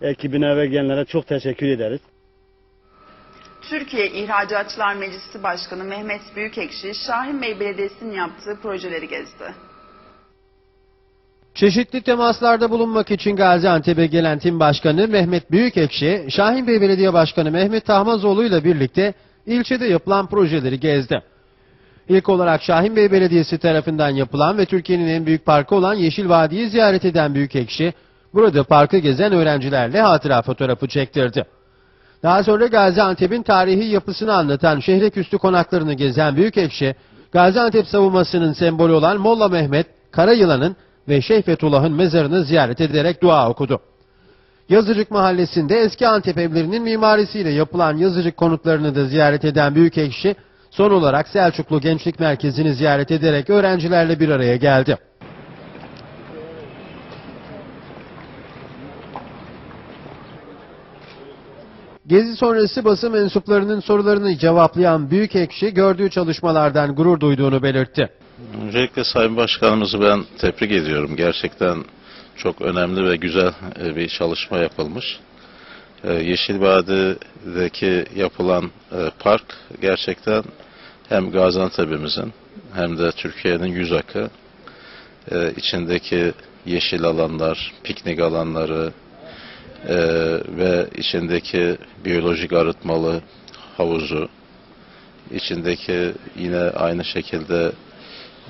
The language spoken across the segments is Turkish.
Ekibine ve genlere çok teşekkür ederiz. Türkiye İhracatçılar Meclisi Başkanı Mehmet Büyükekşi, Şahin Bey Belediyesi'nin yaptığı projeleri gezdi. Çeşitli temaslarda bulunmak için Gaziantep'e gelen tim başkanı Mehmet Büyükekşi, Şahinbey Belediye Başkanı Mehmet Tahmazoğlu ile birlikte ilçede yapılan projeleri gezdi. İlk olarak Şahinbey Belediyesi tarafından yapılan ve Türkiye'nin en büyük parkı olan Yeşil Vadi'yi ziyaret eden Büyükekşi, burada parkı gezen öğrencilerle hatıra fotoğrafı çektirdi. Daha sonra Gaziantep'in tarihi yapısını anlatan şehreküstü konaklarını gezen Büyükekşi, Gaziantep savunmasının sembolü olan Molla Mehmet, Karayılan'ın ve Şeyh Fethullah'ın mezarını ziyaret ederek dua okudu. Yazıcık Mahallesi'nde eski Antep evlerinin mimarisiyle yapılan Yazıcık konutlarını da ziyaret eden Büyükekşi, son olarak Selçuklu Gençlik Merkezi'ni ziyaret ederek öğrencilerle bir araya geldi. Gezi sonrası basın mensuplarının sorularını cevaplayan Büyükekşi gördüğü çalışmalardan gurur duyduğunu belirtti. Öncelikle Sayın Başkanımızı ben tebrik ediyorum. Gerçekten çok önemli ve güzel e, bir çalışma yapılmış. E, Yeşil Vadi'deki yapılan e, park gerçekten hem Gaziantep'imizin hem de Türkiye'nin yüz akı içindeki yeşil alanlar, piknik alanları e, ve içindeki biyolojik arıtmalı havuzu, içindeki yine aynı şekilde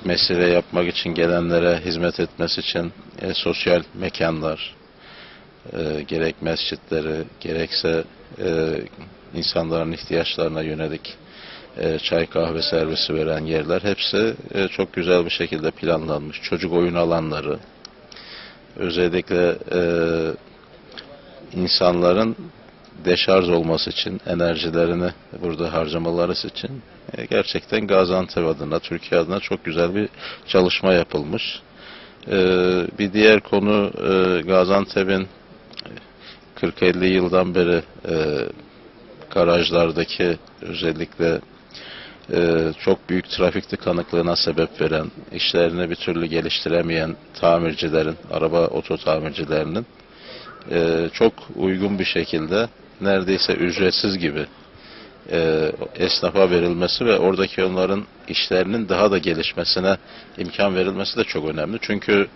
mesire yapmak için gelenlere hizmet etmesi için e, sosyal mekanlar, e, gerek mescitleri, gerekse e, insanların ihtiyaçlarına yönelik e, çay kahve servisi veren yerler hepsi e, çok güzel bir şekilde planlanmış. Çocuk oyun alanları, özellikle e, insanların deşarj olması için, enerjilerini burada harcamaları için e, gerçekten Gaziantep adına, Türkiye adına çok güzel bir çalışma yapılmış. E, bir diğer konu e, Gaziantep'in 40-50 yıldan beri garajlardaki özellikle çok büyük trafik tıkanıklığına sebep veren, işlerini bir türlü geliştiremeyen tamircilerin, araba oto tamircilerinin e, çok uygun bir şekilde neredeyse ücretsiz gibi e, esnafa verilmesi ve oradaki onların işlerinin daha da gelişmesine imkan verilmesi de çok önemli. Çünkü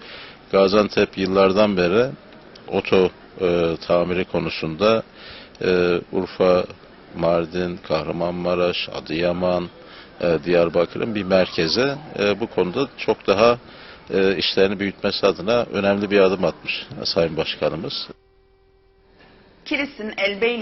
Gaziantep yıllardan beri oto e, tamiri konusunda e, Urfa, Mardin, Kahramanmaraş, Adıyaman, e, Diyarbakır'ın bir merkeze e, bu konuda çok daha e, işlerini büyütmesi adına önemli bir adım atmış Sayın Başkanımız. Kilis'in Elbeyli